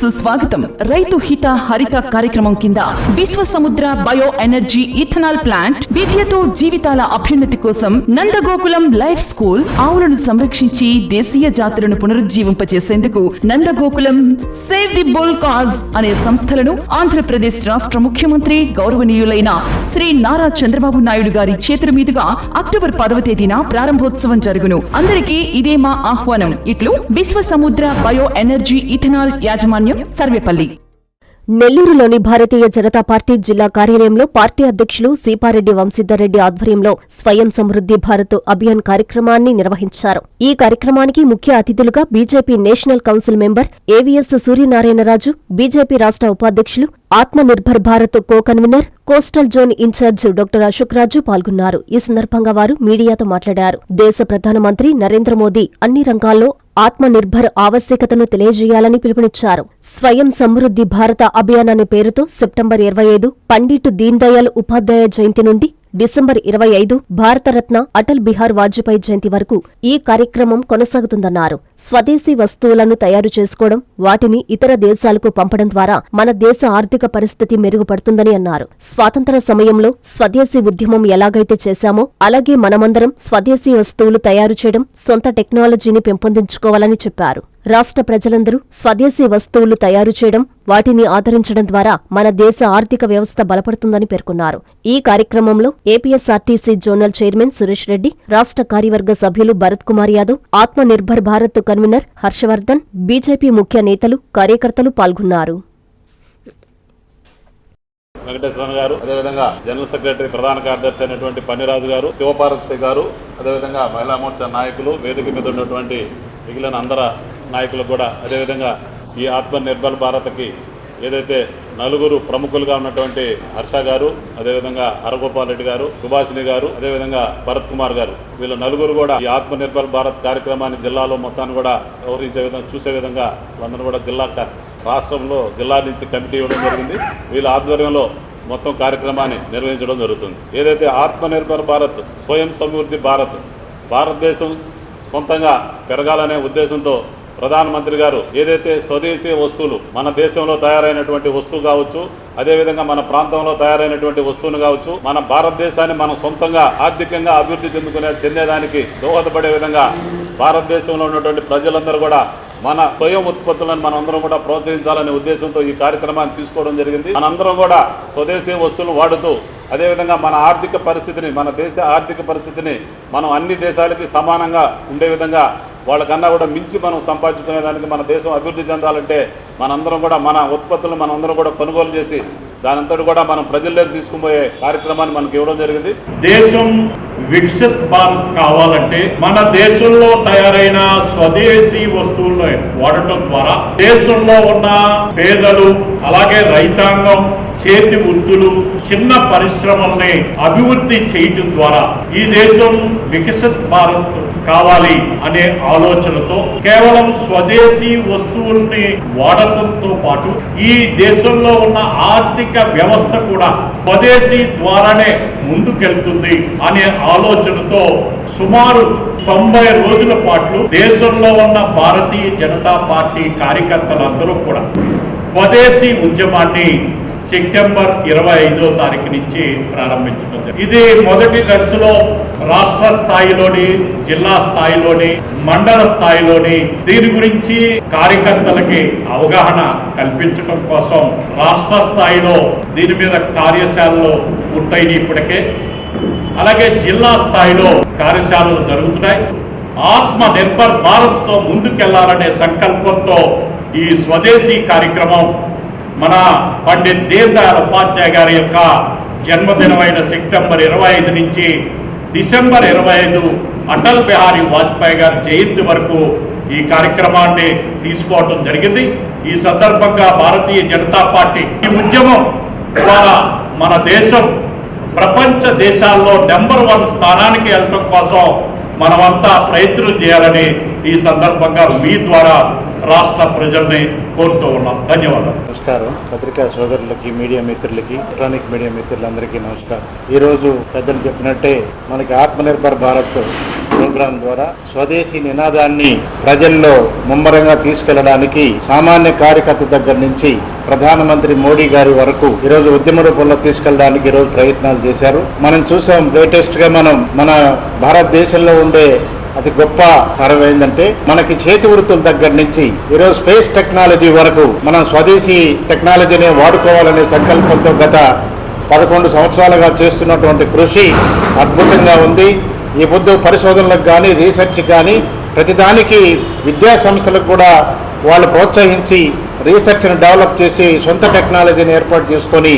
సుస్వాగతం రైతు హిత హరిత కార్యక్రమం కింద విశ్వ సముద్ర బయో ఎనర్జీ ఇథనాల్ ప్లాంట్ విద్యతో జీవితాల అభ్యున్నతి కోసం నందగోకులం లైఫ్ స్కూల్ ఆవులను సంరక్షించి దేశీయ జాతులను పునరుజ్జీవింపచేసేందుకు Nandagokulam save the bull cause అనే సంస్థలను ఆంధ్రప్రదేశ్ రాష్ట్ర ముఖ్యమంత్రి గౌరవనీయులైన శ్రీ నారా చంద్రబాబు నాయుడు గారి చేతుల మీదుగా అక్టోబర్ పదవ తేదీన ప్రారంభోత్సవం జరుగును. అందరికీ ఇదే మా ఆహ్వానం. ఇట్లు విశ్వ సముద్ర బయో ఎనర్జీ ఇథనాల్ యాజమాన్యం సర్వేపల్లి. నెల్లూరులోని భారతీయ జనతా పార్టీ జిల్లా కార్యాలయంలో పార్టీ అధ్యక్షులు సీపారెడ్డి వంశీధర్రెడ్డి ఆధ్వర్యంలో స్వయం సమృద్ధి భారత్ అభియాన్ కార్యక్రమాన్ని నిర్వహించారు. ఈ కార్యక్రమానికి ముఖ్య అతిథులుగా BJP national council member AVS Suryanarayanaraju BJP రాష్ట్ర ఉపాధ్యక్షులు Atma Nirbhar Bharat co convener coastal zone in charge doctor Ashok Raju పాల్గొన్నారు. ఈ సందర్భంగా వారు మీడియాతో మాట్లాడారు. దేశ ప్రధానమంత్రి నరేంద్ర మోదీ అన్ని రంగాల్లో ఆత్మనిర్భర్ ఆవశ్యకతను తెలియజేయాలని పిలుపునిచ్చారు. స్వయం సమృద్ధి భారత అభియాన్ అనే పేరుతో సెప్టెంబర్ ఇరవై ఐదు పండిట్ దీన్దయాల్ ఉపాధ్యాయ జయంతి నుండి డిసెంబర్ ఇరవై ఐదు భారతరత్న అటల్ బిహార్ వాజ్పేయి జయంతి వరకు ఈ కార్యక్రమం కొనసాగుతుందన్నారు. స్వదేశీ వస్తువులను తయారు చేసుకోవడం వాటిని ఇతర దేశాలకు పంపడం ద్వారా మన దేశ ఆర్థిక పరిస్థితి మెరుగుపడుతుందని అన్నారు. స్వాతంత్ర సమయంలో స్వదేశీ ఉద్యమం ఎలాగైతే చేశామో అలాగే మనమందరం స్వదేశీ వస్తువులు తయారు చేయడం సొంత టెక్నాలజీని పెంపొందించుకోవాలని చెప్పారు. రాష్ట్ర ప్రజలందరూ స్వదేశీ వస్తువులు తయారు చేయడం వాటిని ఆదరించడం ద్వారా మన దేశ ఆర్థిక వ్యవస్థ బలపడుతుందని పేర్కొన్నారు. ఈ కార్యక్రమంలో APSRTC zonal chairman Suresh Reddy రాష్ట్ర కార్యవర్గ సభ్యులు భరత్ కుమార్ యాదవ్ ఆత్మనిర్భర్ భారత్ కన్వీనర్ హర్షవర్ధన్ బీజేపీ ముఖ్య నేతలు కార్యకర్తలు పాల్గొన్నారు. వెంకటేశ్వరన్ గారు అదేవిధంగా జనరల్ సెక్రటరీ ప్రధాన కార్యదర్శి అయినటువంటి పన్నిరాజు గారు శివపార్వతి గారు అదేవిధంగా మహిళా మోర్చా నాయకులు వేదిక మీద ఉన్నటువంటి మిగిలిన అందర నాయకులు కూడా అదేవిధంగా ఈ ఆత్మనిర్భర్ భారత్కి ఏదైతే నలుగురు ప్రముఖులుగా ఉన్నటువంటి హర్ష గారు అదేవిధంగా హరగోపాల్ రెడ్డి గారు సుభాషిణి గారు అదేవిధంగా భరత్ కుమార్ గారు. వీళ్ళ నలుగురు కూడా ఈ ఆత్మనిర్భర్ భారత్ కార్యక్రమాన్ని జిల్లాలో మొత్తాన్ని కూడా వ్యవహరించే విధంగా చూసే విధంగా వాళ్ళని కూడా జిల్లా క- రాష్ట్రంలో జిల్లా నుంచి కమిటీ ఇవ్వడం జరిగింది. వీళ్ళ ఆధ్వర్యంలో మొత్తం కార్యక్రమాన్ని నిర్వహించడం జరుగుతుంది. ఏదైతే ఆత్మనిర్భర్ భారత్ స్వయం సమృద్ధి భారత్ భారతదేశం సొంతంగా పెరగాలనే ఉద్దేశంతో ప్రధానమంత్రి గారు ఏదైతే స్వదేశీ వస్తువులు మన దేశంలో తయారైనటువంటి వస్తువు కావచ్చు అదేవిధంగా మన ప్రాంతంలో తయారైనటువంటి వస్తువును కావచ్చు మన భారతదేశాన్ని మనం సొంతంగా ఆర్థికంగా అభివృద్ధి చెందుకునే చెందేదానికి దోహదపడే విధంగా భారతదేశంలో ఉన్నటువంటి ప్రజలందరూ కూడా మన స్వయం ఉత్పత్తులను మనం అందరం కూడా ప్రోత్సహించాలనే ఉద్దేశంతో ఈ కార్యక్రమాన్ని తీసుకోవడం జరిగింది. మనందరం కూడా స్వదేశీ వస్తువులు వాడుతూ అదేవిధంగా మన ఆర్థిక పరిస్థితిని మన దేశ ఆర్థిక పరిస్థితిని మనం అన్ని దేశాలకి సమానంగా ఉండే విధంగా వాళ్ళకన్నా కూడా మించి మనం సంపాదించుకునే దానికి మన దేశం అభివృద్ధి చెందాలంటే మనందరం కూడా మన ఉత్పత్తులను మనందరం కూడా కొనుగోలు చేసి దానంతటి కూడా మనం ప్రజల్లోకి తీసుకుపోయే కార్యక్రమాన్ని మనకి ఇవ్వడం జరిగింది. దేశం వికసిత్ భారత్ కావాలంటే మన దేశంలో తయారైన స్వదేశీ వస్తువులను వాడటం ద్వారా దేశంలో ఉన్న పేదలు అలాగే రైతాంగం చేతి వృత్తులు చిన్న పరిశ్రమల్ని అభివృద్ధి చేయటం ద్వారా ఈ దేశం వికసిత్ భారత్ కావాలి అనే ఆలోచనతో కేవలం స్వదేశీ వస్తువుల్ని వాడటంతో పాటు ఈ దేశంలో ఉన్న ఆర్థిక వ్యవస్థ కూడా స్వదేశీ ద్వారానే ముందుకెళ్తుంది అనే ఆలోచనతో సుమారు తొంభై రోజుల పాటు దేశంలో ఉన్న భారతీయ జనతా పార్టీ కార్యకర్తలందరూ కూడా స్వదేశీ ఉద్యమాన్ని సెప్టెంబర్ ఇరవై ఐదో తారీఖు నుంచి ప్రారంభించడం ఇది మొదటి దశలో రాష్ట్ర స్థాయిలోని జిల్లా స్థాయిలోని మండల స్థాయిలోని దీని గురించి కార్యకర్తలకి అవగాహన కల్పించడం కోసం రాష్ట్ర స్థాయిలో దీని మీద కార్యశాలలు పూర్తయినాయి ఇప్పటికే. అలాగే జిల్లా స్థాయిలో కార్యశాలలు జరుగుతున్నాయి. ఆత్మ నిర్భర్ భారత్తో ముందుకెళ్ళాలనే సంకల్పంతో ఈ స్వదేశీ కార్యక్రమం మన పండిత్ దీన్ దయాళ్ ఉపాధ్యాయ గారి యొక్క జన్మదినమైన సెప్టెంబర్ ఇరవై ఐదు నుంచి డిసెంబర్ ఇరవై ఐదు అటల్ బిహారీ వాజ్పేయి గారి జయంతి వరకు ఈ కార్యక్రమాన్ని తీసుకోవటం జరిగింది. ఈ సందర్భంగా భారతీయ జనతా పార్టీ ఈ ఉద్యమం ద్వారా మన దేశం ప్రపంచ దేశాల్లో నెంబర్ వన్ స్థానానికి వెళ్ళటం కోసం మనమంతా ప్రయత్నం చేయాలని ఈ సందర్భంగా మీ ద్వారా రాష్ట్ర ప్రజల్ని కోరుతూ ఉన్నాం. ధన్యవాదాలు. నమస్కారం. పత్రికా సోదరులకి మీడియా మిత్రులకి ఎలక్ట్రానిక్ మీడియా మిత్రులందరికీ నమస్కారం. ఈరోజు పెద్దలు చెప్పినట్టే మనకి ఆత్మనిర్భర్ భారత్ ప్రోగ్రాం ద్వారా స్వదేశీ నినాదాన్ని ప్రజల్లో ముమ్మరంగా తీసుకెళ్ళడానికి సామాన్య కార్యకర్త దగ్గర నుంచి ప్రధానమంత్రి మోడీ గారి వరకు ఈరోజు ఉద్యమ రూపంలో తీసుకెళ్ళడానికి ఈరోజు ప్రయత్నాలు చేశారు. మనం చూసాం లేటెస్ట్గా మనం మన భారతదేశంలో ఉండే అతి గొప్ప తరం ఏంటంటే మనకి చేతి వృత్తుల దగ్గర నుంచి ఈరోజు స్పేస్ టెక్నాలజీ వరకు మనం స్వదేశీ టెక్నాలజీని వాడుకోవాలనే సంకల్పంతో గత పదకొండు సంవత్సరాలుగా చేస్తున్నటువంటి కృషి అద్భుతంగా ఉంది. ఈ పొద్దు పరిశోధనలకు కానీ రీసెర్చ్ కానీ ప్రతిదానికి విద్యా సంస్థలకు కూడా వాళ్ళు ప్రోత్సహించి రీసెర్చ్ని డెవలప్ చేసి సొంత టెక్నాలజీని ఏర్పాటు చేసుకొని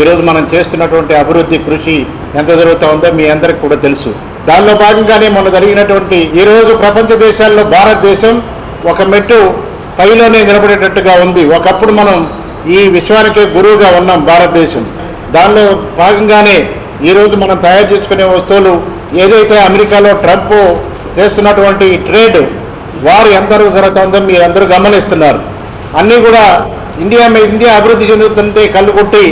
ఈరోజు మనం చేస్తున్నటువంటి అభివృద్ధి కృషి ఎంత జరుగుతూ ఉందో మీ అందరికి కూడా తెలుసు. దానిలో భాగంగానే మొన్న జరిగినటువంటి ఈరోజు ప్రపంచ దేశాల్లో భారతదేశం ఒక మెట్టు పైలోనే నిలబడేటట్టుగా ఉంది. ఒకప్పుడు మనం ఈ విశ్వానికే గురువుగా ఉన్నాం భారతదేశం. దానిలో భాగంగానే ఈరోజు మనం తయారు చేసుకునే వస్తువులు ఏదైతే అమెరికాలో ట్రంప్ చేస్తున్నటువంటి ట్రేడ్ వారు ఎంత జరుగుతుందో మీరు అందరూ గమనిస్తున్నారు. అన్నీ కూడా ఇండియా మీద ఇండియా అభివృద్ధి చెందుతుంటే కళ్ళు కొట్టి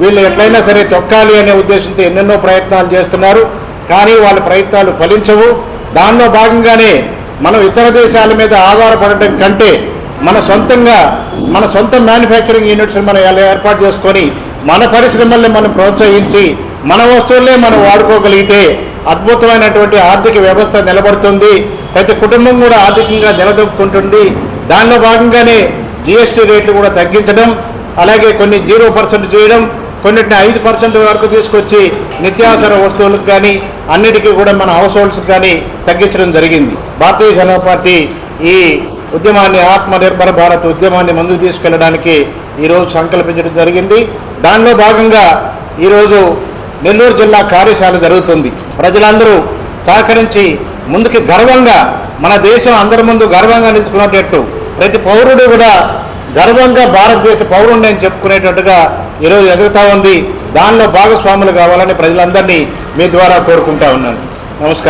వీళ్ళు ఎట్లయినా సరే తొక్కాలి అనే ఉద్దేశంతో ఎన్నెన్నో ప్రయత్నాలు చేస్తున్నారు. కానీ వాళ్ళ ప్రయత్నాలు ఫలించవు. దానిలో భాగంగానే మనం ఇతర దేశాల మీద ఆధారపడటం కంటే మన సొంతంగా మన సొంత మ్యానుఫ్యాక్చరింగ్ యూనిట్స్ మనం ఏర్పాటు చేసుకొని మన పరిశ్రమల్ని మనం ప్రోత్సహించి మన వస్తువులే మనం వాడుకోగలిగితే అద్భుతమైనటువంటి ఆర్థిక వ్యవస్థ నిలబడుతుంది. ప్రతి కుటుంబం కూడా ఆర్థికంగా నిలదొక్కుంటుంది దానిలో భాగంగానే జిఎస్టీ రేట్లు కూడా తగ్గించడం అలాగే కొన్ని జీరో పర్సెంట్ చేయడం కొన్నిటిని ఐదు పర్సెంట్ వరకు తీసుకొచ్చి నిత్యావసర వస్తువులకు కానీ అన్నిటికీ కూడా మన హౌస్ హోల్డ్స్కి కానీ తగ్గించడం జరిగింది. భారతీయ జనతా పార్టీ ఈ ఉద్యమాన్ని ఆత్మనిర్భర భారత్ ఉద్యమాన్ని ముందుకు తీసుకెళ్ళడానికి ఈరోజు సంకల్పించడం జరిగింది. దానిలో భాగంగా ఈరోజు నెల్లూరు జిల్లా కార్యశాల జరుగుతుంది. ప్రజలందరూ సహకరించి ముందుకి గర్వంగా మన దేశం అందరి ముందు గర్వంగా నిలుచుకునేటట్టు ప్రతి పౌరుడు కూడా గర్వంగా భారతదేశ పౌరుడిని చెప్పుకునేటట్టుగా ఈరోజు ఎదుగుతూ ఉంది. దానిలో భాగస్వాములు కావాలని ప్రజలందరినీ మీ ద్వారా కోరుకుంటా ఉన్నాను. నమస్కారం.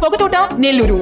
Pogathota Nellore.